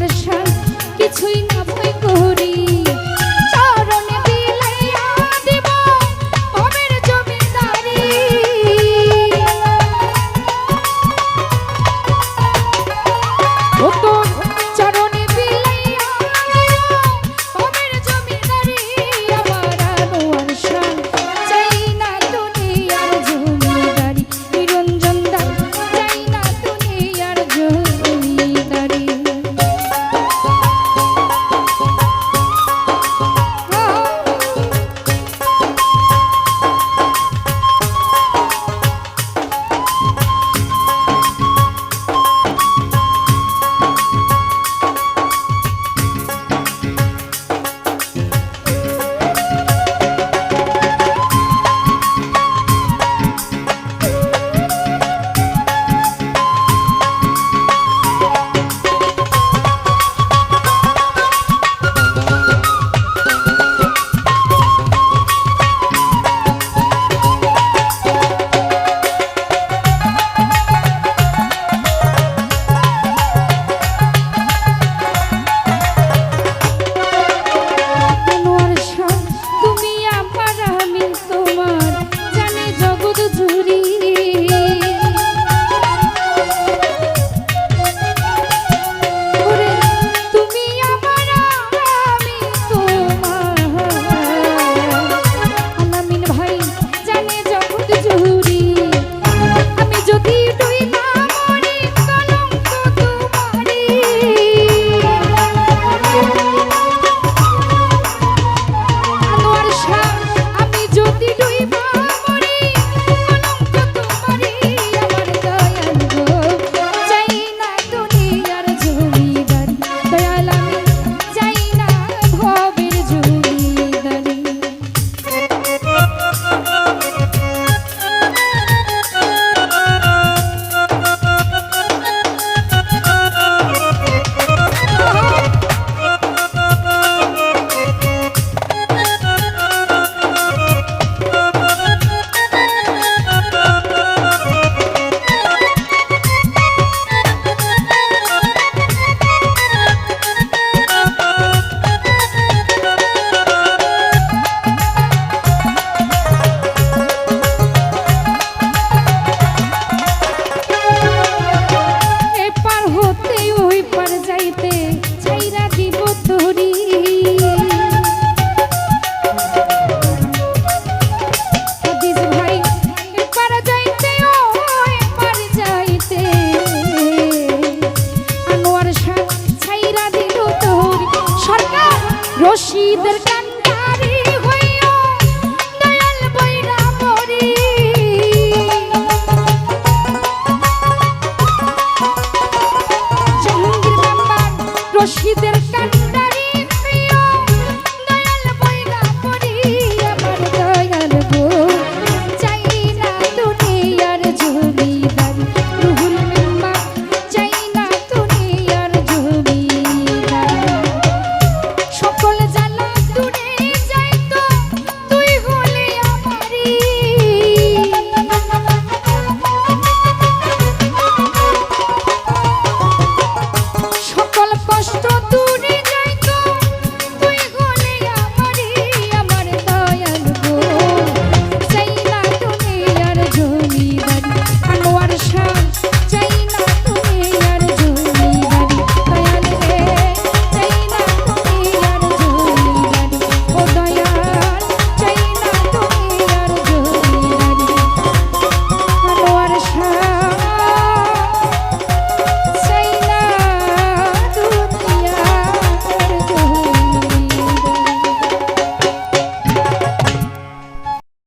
ভরসা কিছুই না রশিদের কান্ডারি হইও দয়াল বৈরা মরি। জাহাঙ্গীর রশিদ